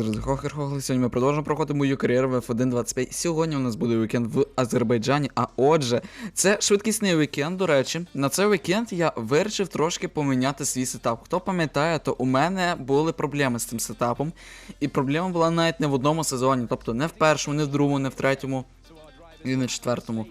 Друзі, Хохер Хохли, сьогодні ми продовжуємо проходити мою кар'єру в F1 25. Сьогодні у нас буде вікенд в Азербайджані. А отже, це швидкісний вікенд, до речі. На цей вікенд я вирішив трошки поміняти свій сетап. Хто пам'ятає, то у мене були проблеми з цим сетапом. І проблема була навіть не в одному сезоні, тобто не в першому, не в другому, не в третьому і не в четвертому.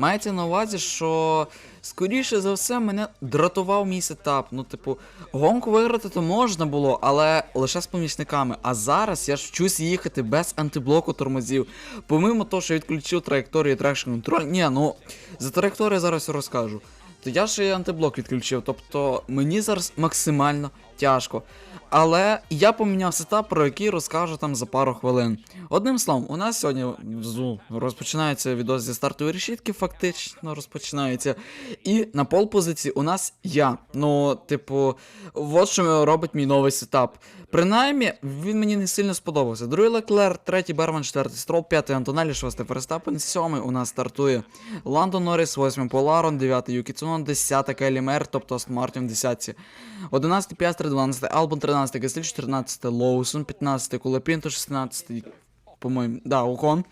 Мається на увазі, що скоріше за все мене дратував мій сетап. Ну, типу, гонку виграти то можна було, але лише з помічниками. А зараз я ж вчусь їхати без антиблоку тормозів. Помимо того, що я відключив траєкторію трекшн контроль. Ні, ну за траєкторію зараз розкажу. То я ще і антиблок відключив, тобто мені зараз максимально тяжко. Але я поміняв сетап, про який розкажу там за пару хвилин. Одним словом, у нас сьогодні взу, розпочинається відос зі стартової решітки, фактично розпочинається. І на пол позиції у нас я. Ну, типу, от що робить мій новий сетап. Принаймні, він мені не сильно сподобався. Другий Леклер, третій Берман, четвертий Строл, п'ятий Антонелі, шостий Ферстапен, сьомий у нас стартує Ландо Норріс, восьмий Поларон, дев'ятий Юкі Цунон, десятий Келі Мер, тобто Мартін в десятці. 11 Піастри, 12 Албон, 13 Геслі, 14 Лоусон, 15 Кулепінто, 16 по-моєму, да, Окон.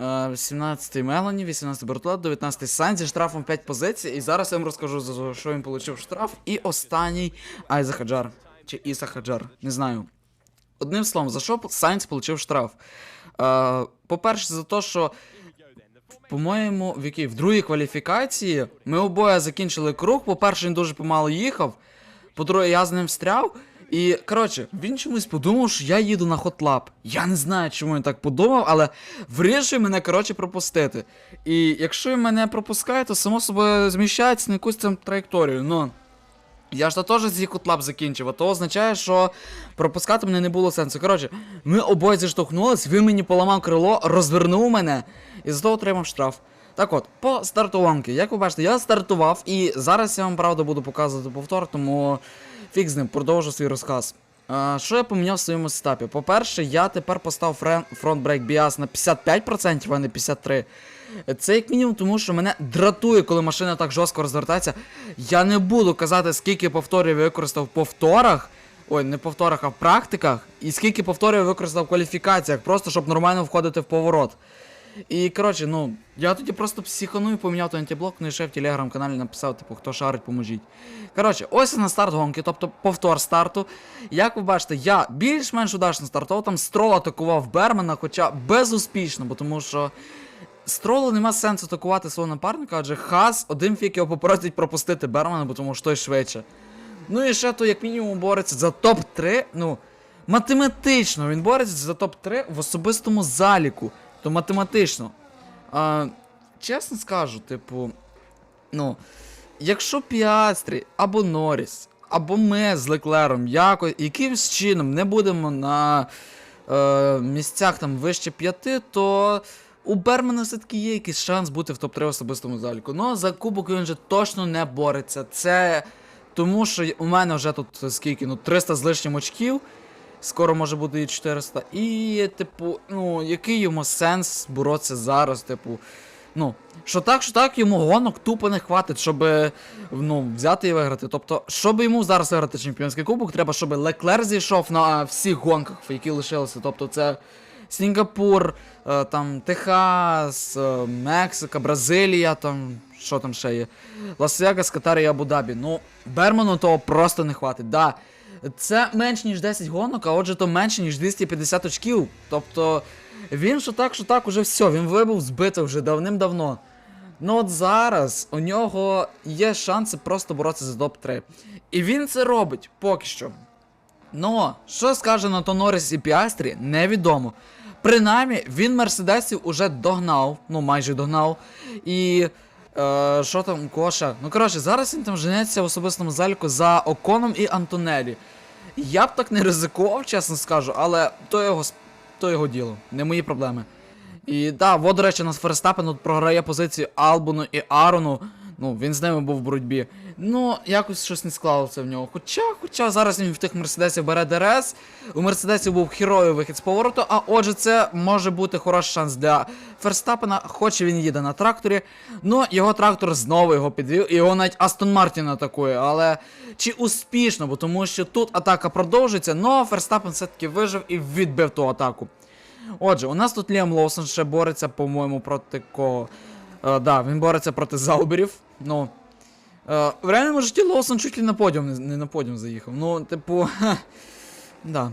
Е, 17 Мелані, 18 Бертолет, 19 Сайн зі штрафом 5 позицій. І зараз я вам розкажу, за що він отримав штраф. І останній Айза Хаджар. Чи Іса Хаджар, не знаю. Одним словом, за що Сайнц отримав штраф? Е, по-перше, за те, що по-моєму, в якій в другій кваліфікації ми обоє закінчили круг. По-перше, він дуже помало їхав. По-друге, я з ним встряв. І коротше, він чомусь подумав, що я їду на хотлап. Я не знаю, чому він так подумав, але вирішує мене, коротше, пропустити. І якщо він мене пропускає, то само собою зміщається на якусь там траєкторію. Ну. Я ж то теж зі хотлап закінчив, а то означає, що пропускати мене не було сенсу. Коротше, ми обоє зіштовхнулись, він мені поламав крило, розвернув мене і зато отримав штраф. Так от, по стартуванки, як ви бачите, я стартував і зараз я вам правда буду показувати повтор, тому фіг з ним, продовжу свій розказ. А, що я поміняв в своєму сетапі? По-перше, я тепер поставив фронт-брейк біас на 55%, а не 53%. Це як мінімум, тому що мене дратує, коли машина так жорстко розвертається. Я не буду казати, скільки повторів використав в повторах. Ой, не повторах, а в практиках. І скільки повторів використав в кваліфікаціях, просто щоб нормально входити в поворот. І коротше, ну, я тоді просто психанув і поміняв той антиблок, ну і ще в телеграм-каналі написав, типу, хто шарить, поможіть. Коротше, ось на старт гонки, тобто повтор старту. Як ви бачите, я більш-менш удачно стартував, там строл атакував Бермана, хоча безуспішно, бо тому що. Стролу нема сенсу атакувати свого напарника, адже Хас один фік його попросить пропустити Бермана, бо тому що той швидше. Ну і ще то, як мінімум, бореться за топ-3. Ну, математично він бореться за топ-3 в особистому заліку. То математично. А, чесно скажу, типу, ну, якщо Піастрі або Норріс, або ми з Леклером якось, якимсь чином не будемо на е, місцях там вище п'яти, то у Бермана все-таки є якийсь шанс бути в топ-3 особистому заліку. Ну, за кубок він же точно не бореться. Це тому, що у мене вже тут скільки, ну, 300 з лишнім очків. Скоро може бути і 400. І, типу, ну, який йому сенс боротися зараз, типу. Ну, що так, що так, йому гонок тупо не хватить, щоб ну, взяти і виграти. Тобто, щоб йому зараз виграти чемпіонський кубок, треба, щоб Леклер зійшов на всіх гонках, які лишилися. Тобто, це Сінгапур, е, там Техас, е, Мексика, Бразилія, там, що там ще є. Лас-Вегас, Катар і Абу-Дабі. Ну, Берману того просто не хватить. Да, це менш ніж 10 гонок, а отже, то менше, ніж 250 очків. Тобто, він що так, що так, уже все, він вибув збитий вже давним-давно. Ну от зараз у нього є шанси просто боротися за топ-3. І він це робить поки що. Ну, що скаже на Норріс і Піастрі, невідомо. Принаймні, він Мерседесів уже догнав, ну майже догнав. І. Е, що там Коша? Ну коротше, зараз він там женеться в особистому заліку за Оконом і Антонелі. Я б так не ризикував, чесно скажу, але то його, то його діло, не мої проблеми. І да, во, до речі, у нас Ферстапен тут програє позицію Албону і Арону. Ну, він з ними був в боротьбі. Ну, якось щось не склалося в нього. Хоча, хоча зараз він в тих мерседесів бере ДРС. У мерседесів був херовий вихід з повороту, а отже, це може бути хороший шанс для Ферстапена, хоч він їде на тракторі. Ну, його трактор знову його підвів, і його навіть Астон Мартін атакує. Але чи успішно, бо тому що тут атака продовжується, але Ферстапен все-таки вижив і відбив ту атаку. Отже, у нас тут Ліам Лоусон ще бореться, по-моєму, проти кого. Е, да, він бореться проти Зауберів. Ну. Е, в реальному житті Лоусон чуть ли на подіум не, на подіум заїхав. Ну, типу. да.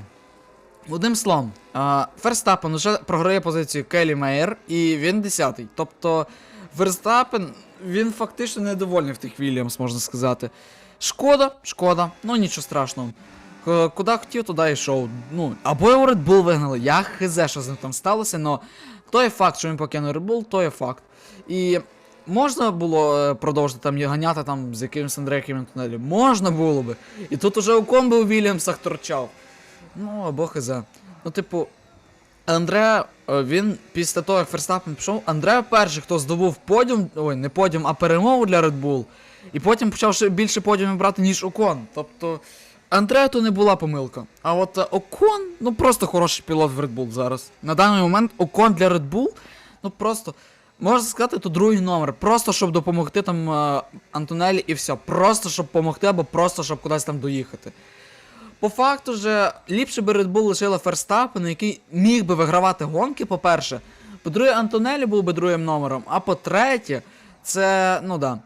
Одним словом, е, Ферстапен вже програє позицію Келі Мейер, і він 10-й. Тобто, Ферстапен, він фактично недовольний в тих Вільямс, можна сказати. Шкода, шкода, ну нічого страшного. Куди хотів, туди йшов. Ну, або його Red Bull вигнали. Я хз, що з ним там сталося, але той факт, що він покинув Red Bull, то є факт. І можна було е, продовжити там ганяти там з якимось Андрейком тунелі? Можна було би. І тут уже у комби у Вільямсах торчав. Ну, або хз. Ну, типу, Андре, е, він після того, як Ферстапен пішов, Андре перший, хто здобув подіум, ой, не подіум, а перемогу для Red Bull. І потім почав ще більше подіумів брати, ніж Окон. Тобто, Андре то не була помилка. А от е, Окон, ну просто хороший пілот в Red Bull зараз. На даний момент Окон для Red Bull, ну просто. Можна сказати, то другий номер. Просто щоб допомогти там е, Антонелі і все. Просто щоб допомогти, або просто щоб кудись там доїхати. По факту же, ліпше би Red Bull лишила Ферстапена, який міг би вигравати гонки, по-перше. По-друге, Антонелі був би другим номером. А по-третє, це, ну да.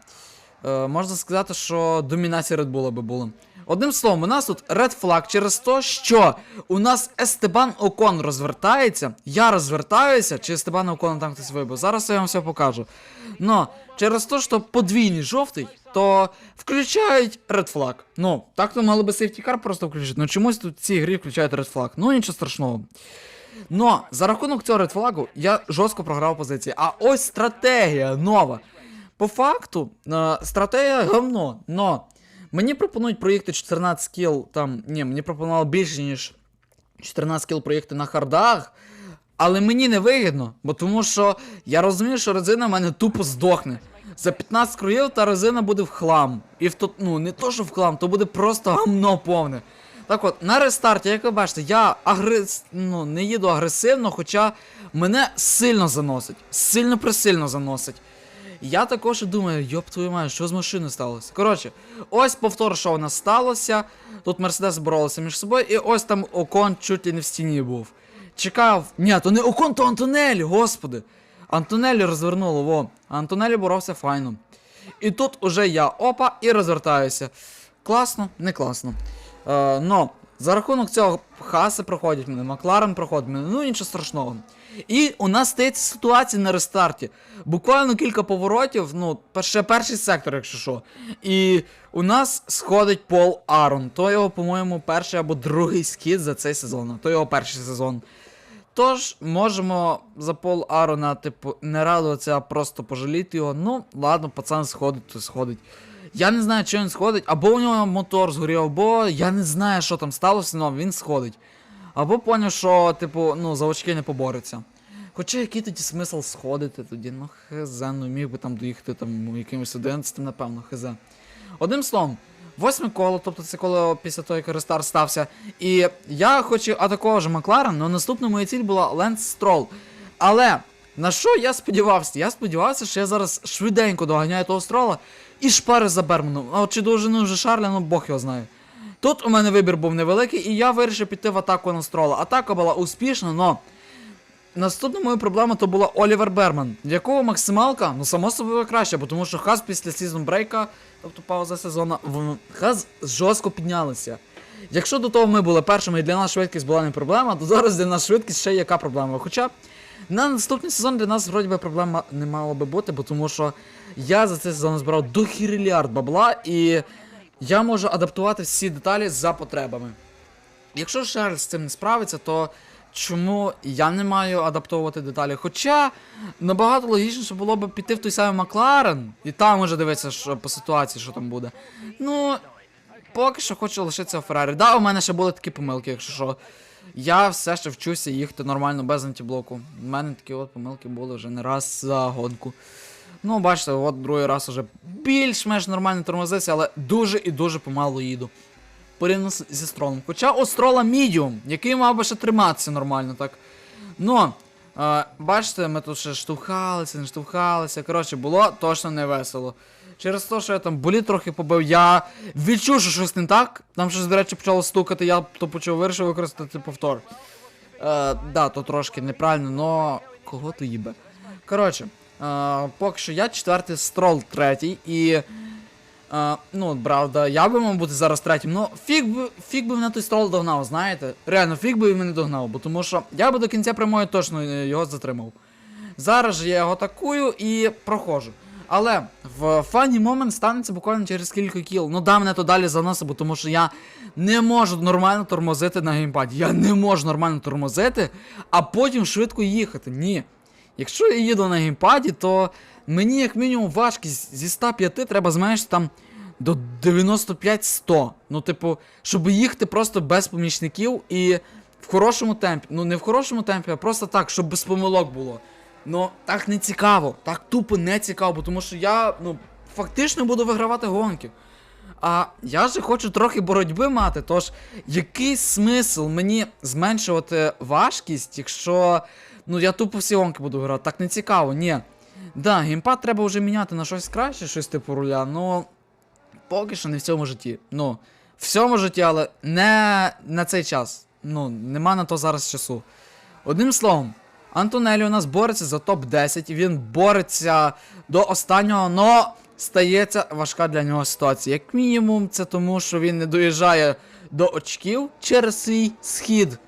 Е, можна сказати, що домінація Red Bull би була. Одним словом, у нас тут Red Flag через те, що у нас Естебан Окон розвертається, я розвертаюся, чи Естебан Окон там хтось вибив. Зараз я вам все покажу. Но через те, що подвійний жовтий, то включають Red Flag. Ну, так то мали би Car просто включити. Ну чомусь тут в цій грі включають Red Flag. Ну нічого страшного. Но за рахунок цього Flag я жорстко програв позиції. А ось стратегія нова. По факту, стратегія говно, но мені пропонують проїхати 14 кіл там. Ні, мені пропонували більше, ніж 14 кіл проїхати на хардах. Але мені не вигідно, бо тому що я розумію, що резина в мене тупо здохне. За 15 круїв та резина буде в хлам. І в то, ну не то, що в хлам, то буде просто гамно повне. Так от, на рестарті, як ви бачите, я агрес... ну, не їду агресивно, хоча мене сильно заносить. Сильно присильно заносить. Я також думаю, йоп твою маю, що з машиною сталося? Коротше, ось повтор, що у нас сталося. Тут Мерседес боролися між собою, і ось там окон чуть ли не в стіні був. Чекав. Ні, то не окон, то Антонелі, господи. Антонелі розвернуло, во. Антонелі боровся файно. І тут уже я опа і розвертаюся. Класно, не класно. Е, но за рахунок цього хаси проходять мене, Макларен проходить мене, ну нічого страшного. І у нас стається ситуація на рестарті. Буквально кілька поворотів, ну, ще перший сектор, якщо що. І у нас сходить Пол Арон. То його, по-моєму, перший або другий скіт за цей сезон. То його перший сезон. Тож, можемо за Пол Арона, типу, не радуватися, а просто пожаліти його. Ну, ладно, пацан сходить, то сходить. Я не знаю, чи він сходить, або у нього мотор згорів, або я не знаю, що там сталося, але він сходить. Або поняв, що, типу, ну, за очки не побореться. Хоча який тоді смисл сходити тоді, ну хз, ну міг би там доїхати там якимось 11, напевно, хз. Одним словом, восьме коло, тобто це коло після того, як рестарт стався. І я хочу атакував же Макларен, але наступна моя ціль була Ленс Строл. Але на що я сподівався? Я сподівався, що я зараз швиденько доганяю того строла і шпарю за Берманом. А чи довжину вже Шарля, ну Бог його знає. Тут у мене вибір був невеликий, і я вирішив піти в атаку на строла. Атака була успішна, но наступна моя проблема то була Олівер Берман, якого максималка, ну само собою краща, бо тому що Хаз після сезон брейка, тобто пауза сезону, Хаз жорстко піднялися. Якщо до того ми були першими і для нас швидкість була не проблема, то зараз для нас швидкість ще яка проблема. Хоча на наступний сезон для нас вроді би проблема не мала би бути, бо тому що я за цей сезон збирав до хіріліард бабла і я можу адаптувати всі деталі за потребами. Якщо Шарль з цим не справиться, то чому я не маю адаптовувати деталі? Хоча набагато логічніше було б піти в той самий Макларен і там уже дивитися що, по ситуації, що там буде. Ну, поки що хочу лишитися в Феррарі. Да, у мене ще були такі помилки, якщо що. Я все ще вчуся їхати нормально без антиблоку. У мене такі от помилки були вже не раз за гонку. Ну, бачите, от другий раз уже більш-менш нормально тормозився, але дуже і дуже помало їду. Порівняно зі стролом. Хоча у строла мідіум, який мав би ще триматися нормально, так. Ну, е, бачите, ми тут ще штовхалися, не штовхалися. Коротше, було точно не весело. Через те, що я там болі трохи побив, я відчув, що щось не так. Там щось, до речі, почало стукати, я то почав вирішив використати повтор. Е, да, то трошки неправильно, но кого то їбе. Коротше, поки що я четвертий, строл третій, і. Е, ну, правда, я би мав бути зараз третім, ну фіг би, фіг би мене той строл догнав, знаєте? Реально, фіг би мене догнав, бо тому що я би до кінця прямої точно е, його затримав. Зараз же я його атакую і проходжу. Але в фані момент станеться буквально через кілька кіл. Ну да, мене то далі заносить, бо тому що я не можу нормально тормозити на геймпаді. Я не можу нормально тормозити, а потім швидко їхати. Ні. Якщо я їду на геймпаді, то мені як мінімум важкість зі 105 треба зменшити там до 95-100. Ну, типу, щоб їхати просто без помічників і в хорошому темпі. Ну, не в хорошому темпі, а просто так, щоб без помилок було. Ну, так не цікаво, так тупо не цікаво, тому що я, ну, фактично буду вигравати гонки. А я же хочу трохи боротьби мати, тож який смисл мені зменшувати важкість, якщо ну я тупо всі гонки буду грати, так не цікаво, ні. Да, геймпад треба вже міняти на щось краще, щось типу руля, ну поки що не в цьому житті. Ну, в цьому житті, але не на цей час. Ну, нема на то зараз часу. Одним словом, Антонелі у нас бореться за топ-10, він бореться до останнього, но стається важка для нього ситуація. Як мінімум, це тому, що він не доїжджає до очків через свій схід.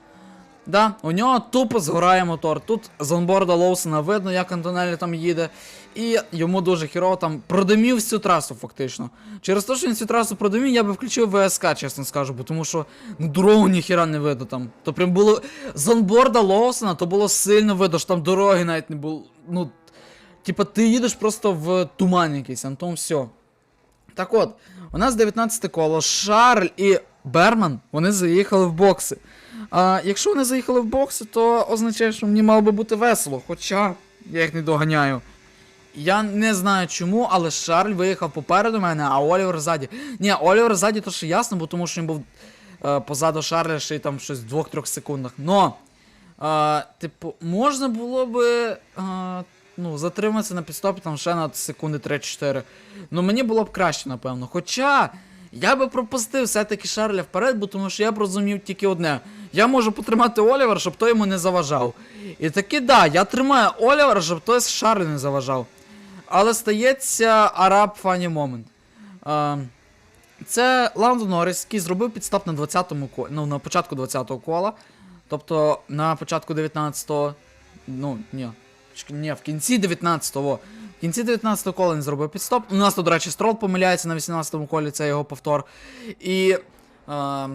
Да, у нього тупо згорає мотор. Тут з онборда Лоусона видно, як Антонелі там їде. І йому дуже хірово там продимів всю трасу, фактично. Через те, що він всю трасу продимів, я би включив ВСК, чесно скажу, бо тому що ну, дорогу ніхіра не видно там. То прям було. З онборда Лоусона то було сильно видно, що там дороги навіть не було. Ну. Типа ти їдеш просто в туман якийсь, Антон, все. Так от, у нас 19 коло. Шарль і Берман вони заїхали в бокси. А якщо вони заїхали в бокси, то означає, що мені мало би бути весело. Хоча я їх не доганяю. Я не знаю чому, але Шарль виїхав попереду мене, а Олівер ззаді. Ні, Олівер ззаді то ще ясно, бо тому що він був е, позаду Шарля ще й там щось в 2-3 секундах. Но, е, типу, можна було би е, ну, затриматися на підстопі там ще на секунди 3-4. Ну мені було б краще, напевно. Хоча. Я би пропустив все-таки Шарля вперед, бо тому що я б розумів тільки одне. Я можу потримати Олівера, щоб той йому не заважав. І таки да, я тримаю Олівера, щоб той Шарлю не заважав. Але стається Араб Фані Момент. Е, це Ландо Норріс, який зробив підстап на 20-му колі, ну, на початку 20-го кола. Тобто на початку 19-го. Ну, ні. Ні, в кінці 19-го. В кінці 19-го кола він зробив підстоп. У нас тут, до речі, строл помиляється на 18-му колі, це його повтор. І. Е,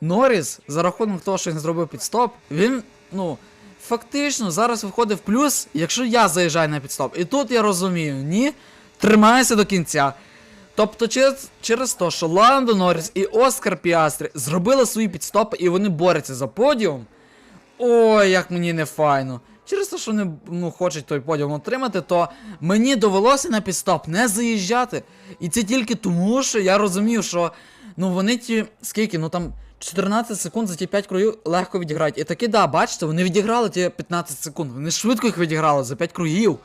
Норріс, за рахунок того, що він зробив підстоп, він, ну, фактично зараз виходить в плюс, якщо я заїжджаю на підстоп. І тут я розумію, ні, тримаюся до кінця. Тобто через, через те, що Ландо Норріс і Оскар Піастрі зробили свої підстопи і вони борються за подіум. Ой, як мені не файно. Через те, що вони ну, хочуть той подіум отримати, то мені довелося на підстоп не заїжджати. І це тільки тому, що я розумів, що ну вони ті. Скільки? Ну там 14 секунд за ті 5 кругів легко відіграють. І таки, да, бачите, вони відіграли ті 15 секунд. Вони швидко їх відіграли за 5 кругів.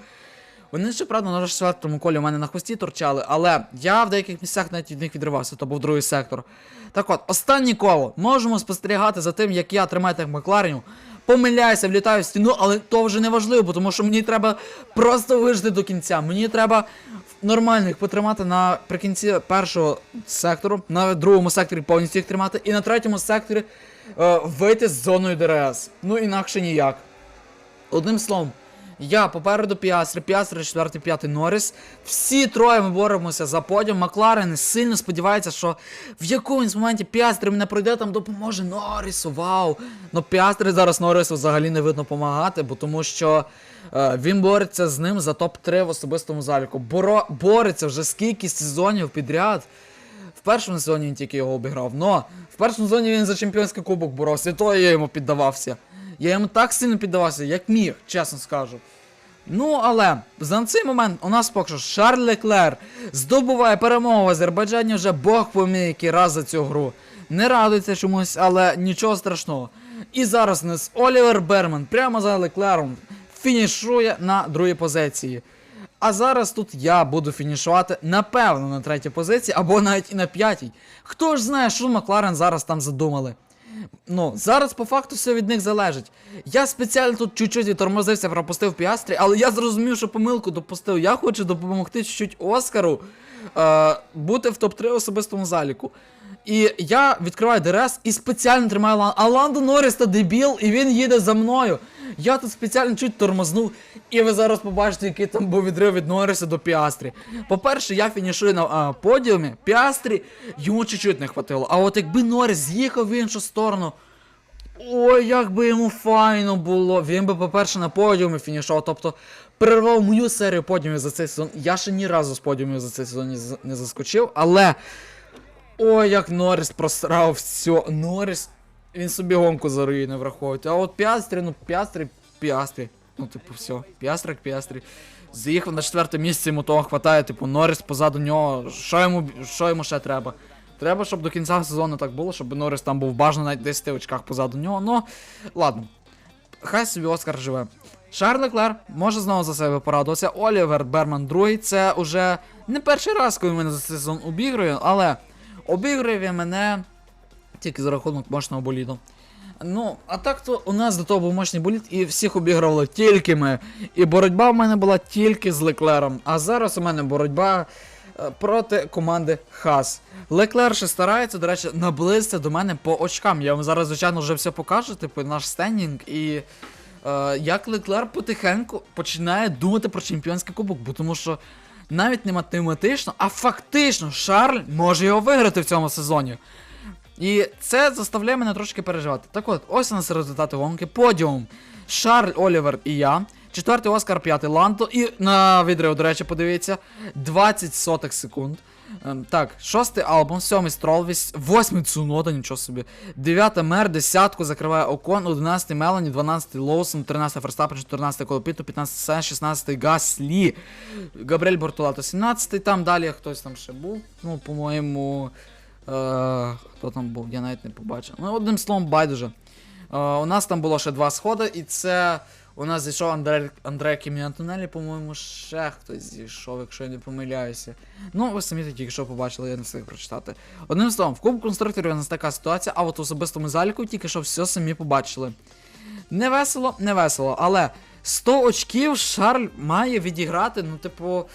Вони ще, правда, на четвертому колі у мене на хвості торчали, але я в деяких місцях навіть від них відривався, то був другий сектор. Так от, останнє коло. Можемо спостерігати за тим, як я тримаю так Макларенів. Помиляюся, влітаю в стіну, але то вже не важливо, тому що мені треба просто вижити до кінця. Мені треба нормально їх потримати наприкінці першого сектору, на другому секторі повністю їх тримати, і на третьому секторі е, вийти з зоною ДРС. Ну інакше ніяк. Одним словом, я попереду Піастри, Піастри, 4, 5 Норріс. Всі троє ми боремося за подіум. Макларен сильно сподівається, що в якомусь моменті Піастри мене пройде, там допоможе Норрісу. Вау! Ну Піастри зараз Норрісу взагалі не видно допомагати, бо тому що е, він бореться з ним за топ-3 в особистому заліку. Боро, бореться вже скільки сезонів підряд. В першому сезоні він тільки його обіграв. Но в першому сезоні він за чемпіонський кубок боровся, і то я йому піддавався. Я йому так сильно піддавався, як міг, чесно скажу. Ну, але за цей момент у нас поки що Шарль Леклер здобуває перемогу в Азербайджані вже Бог помій який раз за цю гру. Не радується чомусь, але нічого страшного. І зараз нас Олівер Берман прямо за Леклером фінішує на другій позиції. А зараз тут я буду фінішувати, напевно, на третій позиції, або навіть і на п'ятій. Хто ж знає, що Макларен зараз там задумали. Ну, зараз по факту все від них залежить. Я спеціально тут чуть-чуть відтормозився, пропустив піастрі, але я зрозумів, що помилку допустив. Я хочу допомогти чуть-чуть Оскару е, бути в топ-3 особистому заліку. І я відкриваю ДРС і спеціально тримаю Лан. А Ландо Норріс та дебіл, і він їде за мною. Я тут спеціально чуть тормознув, і ви зараз побачите, який там був відрив від Норріса до Піастрі. По-перше, я фінішую на а, подіумі, Піастрі йому чуть-чуть не хватило. А от якби Норріс з'їхав в іншу сторону. Ой, як би йому файно було. Він би, по-перше, на подіумі фінішував, тобто перервав мою серію подіумів за цей сезон. Я ще ні разу з подіумів за цей сезон не заскочив, але. Ой, як Норріс просрав все. Норріс, він собі гонку заруїне враховують. А от Піастрі, ну Піастрі, Піастрі. Ну, типу, все. Піастрик, Піастрі. Заїхав на четверте місце, йому того хватає, типу, Норріс позаду нього. Що йому, що йому ще треба? Треба, щоб до кінця сезону так було, щоб Норріс там був бажано навіть 10 очках позаду нього. Ну, ладно. Хай собі Оскар живе. Шарль Леклер може знову за себе порадуватися. Олівер Берман другий. Це уже не перший раз, коли мене за сезон обігрує, але обігрує мене тільки за рахунок мощного боліду. Ну, а так то у нас до того був мощний болід, і всіх обігрували тільки ми. І боротьба в мене була тільки з Леклером. А зараз у мене боротьба е, проти команди Хас. Леклер ще старається, до речі, наблизитися до мене по очкам. Я вам зараз, звичайно, вже все покажу, типу, наш стендінг. І е, як Леклер потихеньку починає думати про чемпіонський кубок, бо тому що навіть не математично, а фактично Шарль може його виграти в цьому сезоні. І це заставляє мене трошки переживати. Так от, ось у нас результати гонки. Подіум. Шарль, Олівер і я. Четвертий Оскар, п'ятий Ланто. І на відео, до речі, подивіться. 20 сотих секунд. Ем, так, шостий Албом, сьомий Строл, восьмий Цунода, нічого собі. Дев'ятий Мер, десятку закриває Окон, одинадцятий Мелані, дванадцятий Лоусон, тринадцятий Ферстапен, чотирнадцятий Колопіто, п'ятнадцятий Сен, шістнадцятий Гаслі. Габріель Бортолато, сімнадцятий, там далі хтось там ще був. Ну, по-моєму. Е, хто там був, я навіть не побачив. Ну, одним словом, байдуже. Е, у нас там було ще два сходи, і це у нас зійшов Андре, Андре Кіміантонелі, по-моєму, ще хтось зійшов, якщо я не помиляюся. Ну, ви самі тільки що побачили, я не встиг прочитати. Одним словом, в Кубку конструкторів у нас така ситуація, а от у особистому заліку тільки що все самі побачили. Не весело, не весело, але 100 очків Шарль має відіграти, ну, типу.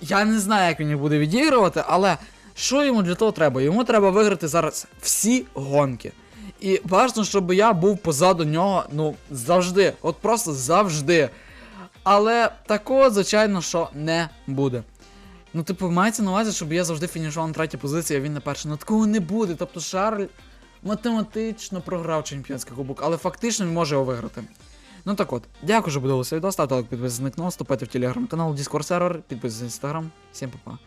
Я не знаю, як він їх буде відігрувати, але що йому для того треба? Йому треба виграти зараз всі гонки. І важливо, щоб я був позаду нього, ну, завжди. От просто завжди. Але такого, звичайно, що не буде. Ну, типу, мається на увазі, щоб я завжди фінішував на третій позиції, а він на першій. Ну такого не буде. Тобто Шарль математично програв чемпіонський кубок, але фактично він може його виграти. Ну так от, дякую, що подивилися відео, ставте лайк, підписуйтесь на канал, вступайте в телеграм-канал, Discord сервер, підписуйтесь на інстаграм. Всім па-па.